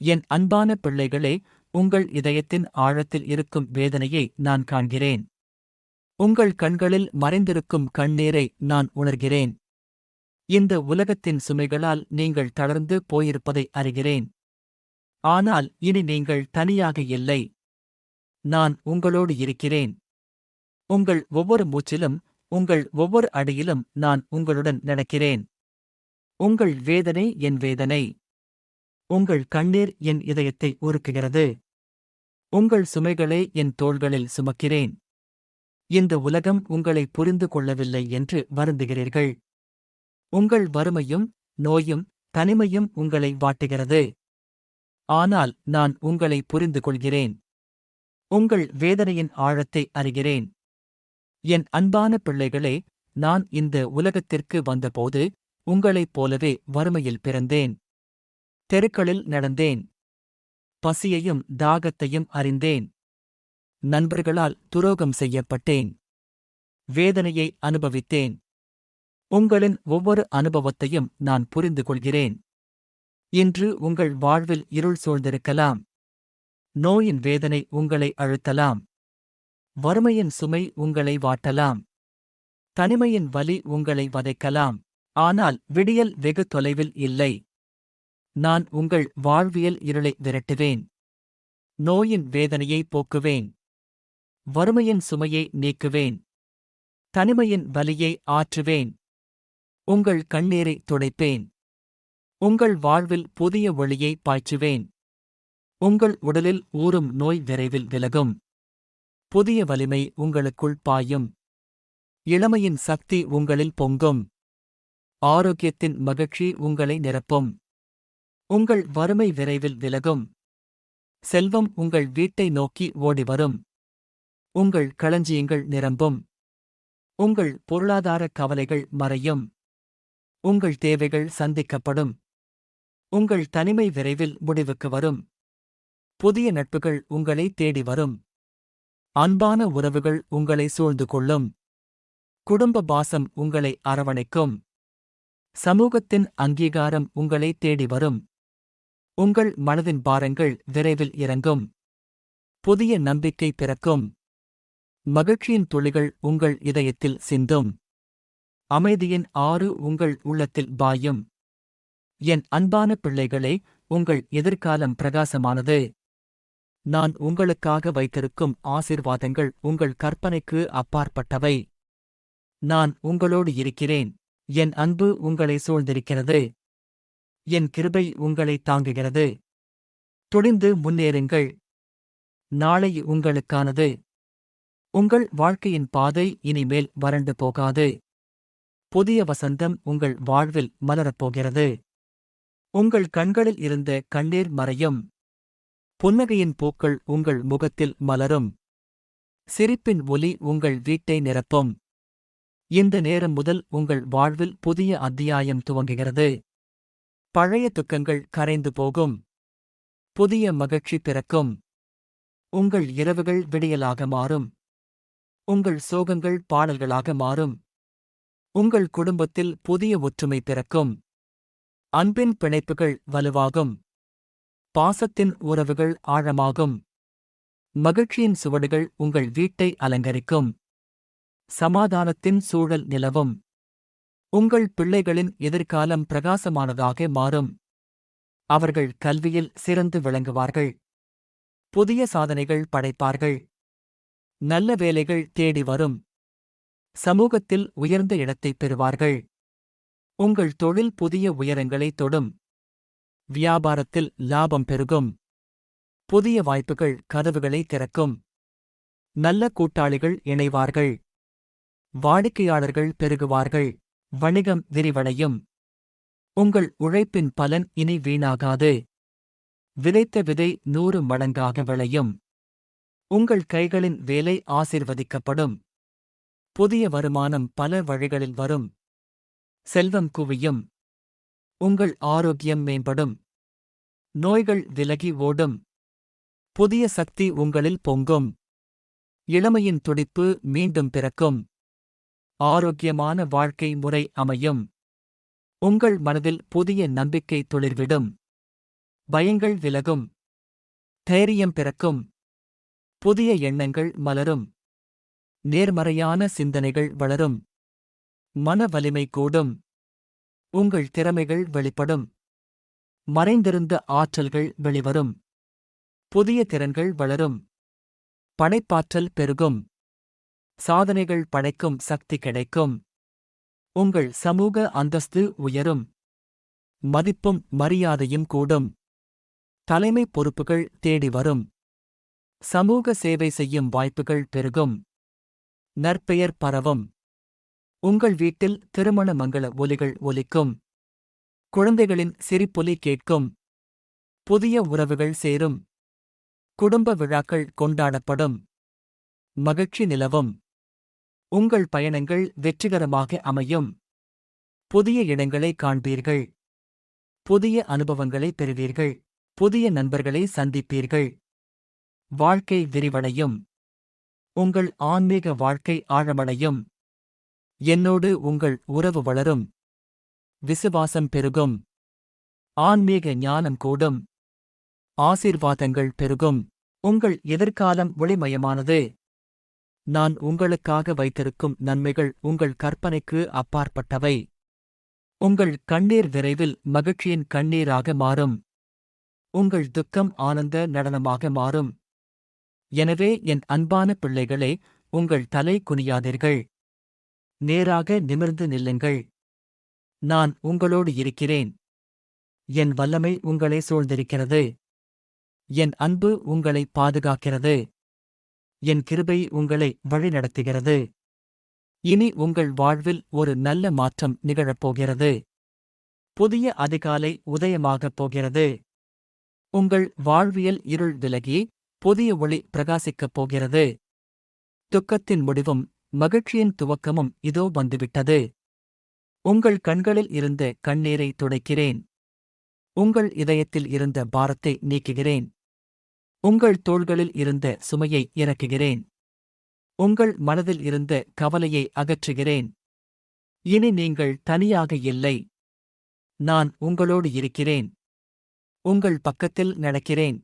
என் அன்பான பிள்ளைகளே உங்கள் இதயத்தின் ஆழத்தில் இருக்கும் வேதனையை நான் காண்கிறேன். உங்கள் கண்களில் மறைந்திருக்கும் கண்ணீரை நான் உணர்கிறேன். இந்த உலகத்தின் சுமைகளால் நீங்கள் தளர்ந்து போயிருப்பதை அறிகிறேன். ஆனால் இனி நீங்கள் தனியாக இல்லை. நான் உங்களோடு இருக்கிறேன். உங்கள் ஒவ்வொரு மூச்சிலும் உங்கள் ஒவ்வொரு அடியிலும் நான் உங்களுடன் நடக்கிறேன். உங்கள் வேதனை என் வேதனை. உங்கள் கண்ணீர் என் இதயத்தை உருக்குகிறது. உங்கள் சுமைகளை என் தோள்களில் சுமக்கிறேன். இந்த உலகம் உங்களை புரிந்து கொள்ளவில்லை என்று வருந்துகிறீர்கள். உங்கள் வறுமையும் நோயும் தனிமையும் உங்களை வாட்டுகிறது. ஆனால் நான் உங்களை புரிந்து கொள்கிறேன். உங்கள் வேதனையின் ஆழத்தை அறிகிறேன். என் அன்பான பிள்ளைகளே நான் இந்த உலகத்திற்கு வந்தபோது உங்களைப் போலவே வறுமையில் பிறந்தேன். தெருக்களில் நடந்தேன். பசியையும் தாகத்தையும் அறிந்தேன். நண்பர்களால் துரோகம் செய்யப்பட்டேன். வேதனையை அனுபவித்தேன். உங்களின் ஒவ்வொரு அனுபவத்தையும் நான் புரிந்து கொள்கிறேன். இன்று உங்கள் வாழ்வில் இருள் சூழ்ந்திருக்கலாம். நோயின் வேதனை உங்களை அழுத்தலாம். வறுமையின் சுமை உங்களை வாட்டலாம். தனிமையின் வலி உங்களை வதைக்கலாம். ஆனால் விடியல் வெகு தொலைவில் இல்லை. நான் உங்கள் வாழ்வியல் இருளை விரட்டுவேன். நோயின் வேதனையை போக்குவேன். வறுமையின் சுமையை நீக்குவேன். தனிமையின் வலியை ஆற்றுவேன். உங்கள் கண்ணீரை துடைப்பேன். உங்கள் வாழ்வில் புதிய ஒளியை பாய்ச்சுவேன். உங்கள் உடலில் ஊறும் நோய் விரைவில் விலகும். புதிய வலிமை உங்களுக்குள் பாயும். இளமையின் சக்தி உங்களில் பொங்கும். ஆரோக்கியத்தின் மகிழ்ச்சி உங்களை நிரப்பும். உங்கள் வறுமை விரைவில் விலகும். செல்வம் உங்கள் வீட்டை நோக்கி ஓடிவரும் உங்கள் களஞ்சியங்கள் நிரம்பும். உங்கள் பொருளாதார கவலைகள் மறையும். உங்கள் தேவைகள் சந்திக்கப்படும். உங்கள் தனிமை விரைவில் முடிவுக்கு வரும். புதிய நட்புகள் உங்களை தேடி வரும். அன்பான உறவுகள் உங்களை சூழ்ந்து கொள்ளும். குடும்ப பாசம் உங்களை அரவணைக்கும். சமூகத்தின் அங்கீகாரம் உங்களை தேடி வரும். உங்கள் மனதின் பாரங்கள் விரைவில் இறங்கும். புதிய நம்பிக்கை பிறக்கும். மகிழ்ச்சியின் துளிகள் உங்கள் இதயத்தில் சிந்தும். அமைதியின் ஆறு உங்கள் உள்ளத்தில் பாயும். என் அன்பான பிள்ளைகளே உங்கள் எதிர்காலம் பிரகாசமானது. நான் உங்களுக்காக வைத்திருக்கும் ஆசிர்வாதங்கள் உங்கள் கற்பனைக்கு அப்பாற்பட்டவை. நான் உங்களோடு இருக்கிறேன். என் அன்பு உங்களை சூழ்ந்திருக்கிறது. என் கிருபை உங்களை தாங்குகிறது. துணிந்து முன்னேறுங்கள். நாளை உங்களுக்கானது. உங்கள் வாழ்க்கையின் பாதை இனிமேல் வறண்டு போகாது. புதிய வசந்தம் உங்கள் வாழ்வில் மலரப்போகிறது உங்கள் கண்களில் இருந்த கண்ணீர் மறையும். புன்னகையின் பூக்கள் உங்கள் முகத்தில் மலரும். சிரிப்பின் ஒலி உங்கள் வீட்டை நிரப்பும். இந்த நேரம் முதல் உங்கள் வாழ்வில் புதிய அத்தியாயம் துவங்குகிறது. பழைய துக்கங்கள் கரைந்து போகும். புதிய மகிழ்ச்சி பிறக்கும். உங்கள் இரவுகள் விடியலாக மாறும். உங்கள் சோகங்கள் பாடல்களாக மாறும். உங்கள் குடும்பத்தில் புதிய ஒற்றுமை பிறக்கும். அன்பின் பிணைப்புகள் வலுவாகும். பாசத்தின் உறவுகள் ஆழமாகும். மகிழ்ச்சியின் சுவடுகள் உங்கள் வீட்டை அலங்கரிக்கும். சமாதானத்தின் சூழல் நிலவும். உங்கள் பிள்ளைகளின் எதிர்காலம் பிரகாசமானதாக மாறும். அவர்கள் கல்வியில் சிறந்து விளங்குவார்கள். புதிய சாதனைகள் படைப்பார்கள். நல்ல வேலைகள் தேடி வரும். சமூகத்தில் உயர்ந்த இடத்தைப் பெறுவார்கள். உங்கள் தொழில் புதிய உயரங்களை தொடும். வியாபாரத்தில் லாபம் பெருகும். புதிய வாய்ப்புகள் கதவுகளை திறக்கும். நல்ல கூட்டாளிகள் இணைவார்கள். வாடிக்கையாளர்கள் பெருகுவார்கள். வணிகம் விரிவடையும். உங்கள் உழைப்பின் பலன் இனி வீணாகாது. விதைத்த விதை நூறு மடங்காக விளையும். உங்கள் கைகளின் வேலை ஆசிர்வதிக்கப்படும். புதிய வருமானம் பல வழிகளில் வரும். செல்வம் குவியும். உங்கள் ஆரோக்கியம் மேம்படும். நோய்கள் விலகி ஓடும். புதிய சக்தி உங்களில் பொங்கும். இளமையின் துடிப்பு மீண்டும் பிறக்கும். ஆரோக்கியமான வாழ்க்கை முறை அமையும். உங்கள் மனதில் புதிய நம்பிக்கை துளிர்விடும். பயங்கள் விலகும். தைரியம் பிறக்கும். புதிய எண்ணங்கள் மலரும். நேர்மறையான சிந்தனைகள் வளரும். மன வலிமை கூடும். உங்கள் திறமைகள் வெளிப்படும். மறைந்திருந்த ஆற்றல்கள் வெளிவரும். புதிய திறன்கள் வளரும். படைப்பாற்றல் பெருகும். சாதனைகள் படைக்கும் சக்தி கிடைக்கும். உங்கள் சமூக அந்தஸ்து உயரும். மதிப்பும் மரியாதையும் கூடும். தலைமை பொறுப்புகள் தேடி வரும். சமூக சேவை செய்யும் வாய்ப்புகள் பெருகும். நற்பெயர் பரவும். உங்கள் வீட்டில் திருமண மங்கள ஒலிகள் ஒலிக்கும். குழந்தைகளின் சிரிப்பொலி கேட்கும். புதிய உறவுகள் சேரும். குடும்ப விழாக்கள் கொண்டாடப்படும். மகிழ்ச்சி நிலவும். உங்கள் பயணங்கள் வெற்றிகரமாக அமையும். புதிய இடங்களை காண்பீர்கள். புதிய அனுபவங்களை பெறுவீர்கள். புதிய நண்பர்களை சந்திப்பீர்கள். வாழ்க்கை விரிவடையும். உங்கள் ஆன்மீக வாழ்க்கை ஆழமடையும். என்னோடு உங்கள் உறவு வளரும். விசுவாசம் பெருகும். ஆன்மீக ஞானம் கூடும். ஆசீர்வாதங்கள் பெருகும். உங்கள் எதிர்காலம் ஒளிமயமானது. நான் உங்களுக்காக வைத்திருக்கும் நன்மைகள் உங்கள் கற்பனைக்கு அப்பாற்பட்டவை. உங்கள் கண்ணீர் விரைவில் மகிழ்ச்சியின் கண்ணீராக மாறும். உங்கள் துக்கம் ஆனந்த நடனமாக மாறும். எனவே என் அன்பான பிள்ளைகளே உங்கள் தலை குனியாதீர்கள். நேராக நிமிர்ந்து நில்லுங்கள். நான் உங்களோடு இருக்கிறேன். என் வல்லமை உங்களை சூழ்ந்திருக்கிறது. என் அன்பு உங்களை பாதுகாக்கிறது. என் கிருபை உங்களை வழிநடத்துகிறது. இனி உங்கள் வாழ்வில் ஒரு நல்ல மாற்றம் நிகழப்போகிறது. புதிய அதிகாலை உதயமாகப் போகிறது. உங்கள் வாழ்வியல் இருள் விலகி புதிய ஒளி பிரகாசிக்கப் போகிறது. துக்கத்தின் முடிவும் மகிழ்ச்சியின் துவக்கமும் இதோ வந்துவிட்டது. உங்கள் கண்களில் இருந்த கண்ணீரை துடைக்கிறேன். உங்கள் இதயத்தில் இருந்த பாரத்தை நீக்குகிறேன். உங்கள் தோள்களில் இருந்த சுமையை இறக்குகிறேன். உங்கள் மனதில் இருந்த கவலையை அகற்றுகிறேன். இனி நீங்கள் தனியாக இல்லை. நான் உங்களோடு இருக்கிறேன். உங்கள் பக்கத்தில் நடக்கிறேன்.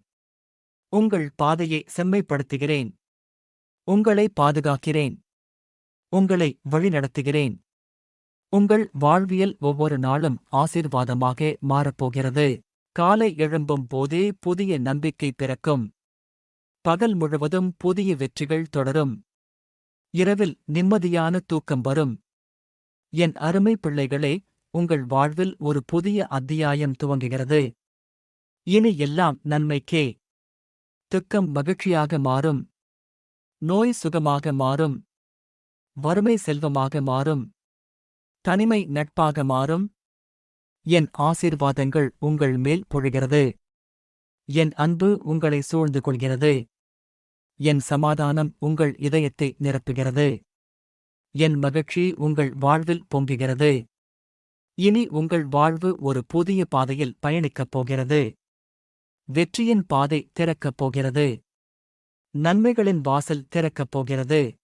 உங்கள் பாதையை செம்மைப்படுத்துகிறேன். உங்களை பாதுகாக்கிறேன். உங்களை வழிநடத்துகிறேன். உங்கள் வாழ்வியல் ஒவ்வொரு நாளும் ஆசீர்வாதமாக மாறப்போகிறது. காலை எழும்பும் போதே புதிய நம்பிக்கை பிறக்கும். பகல் முழுவதும் புதிய வெற்றிகள் தொடரும். இரவில் நிம்மதியான தூக்கம் வரும். என் அருமை பிள்ளைகளே உங்கள் வாழ்வில் ஒரு புதிய அத்தியாயம் துவங்குகிறது. இனி எல்லாம் நன்மைக்கே. துக்கம் மகிழ்ச்சியாக மாறும். நோய் சுகமாக மாறும். வறுமை செல்வமாக மாறும். தனிமை நட்பாக மாறும். என் ஆசீர்வாதங்கள் உங்கள் மேல் பொழிகிறது. என் அன்பு உங்களை சூழ்ந்து கொள்கிறது. என் சமாதானம் உங்கள் இதயத்தை நிரப்புகிறது. என் மகிழ்ச்சி உங்கள் வாழ்வில் பொங்குகிறது. இனி உங்கள் வாழ்வு ஒரு புதிய பாதையில் பயணிக்கப் போகிறது. வெற்றியின் பாதை திறக்கப் போகிறது. நன்மைகளின் வாசல் திறக்கப் போகிறது.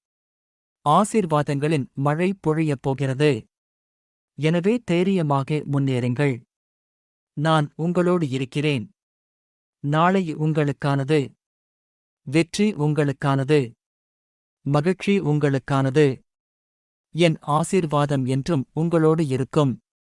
ஆசீர்வாதங்களின் மழை பொழியப் போகிறது. எனவே தைரியமாக முன்னேறுங்கள். நான் உங்களோடு இருக்கிறேன். நாளை உங்களுக்கானது. வெற்றி உங்களுக்கானது. மகிழ்ச்சி உங்களுக்கானது. என் ஆசீர்வாதம் என்றும் உங்களோடு இருக்கும்.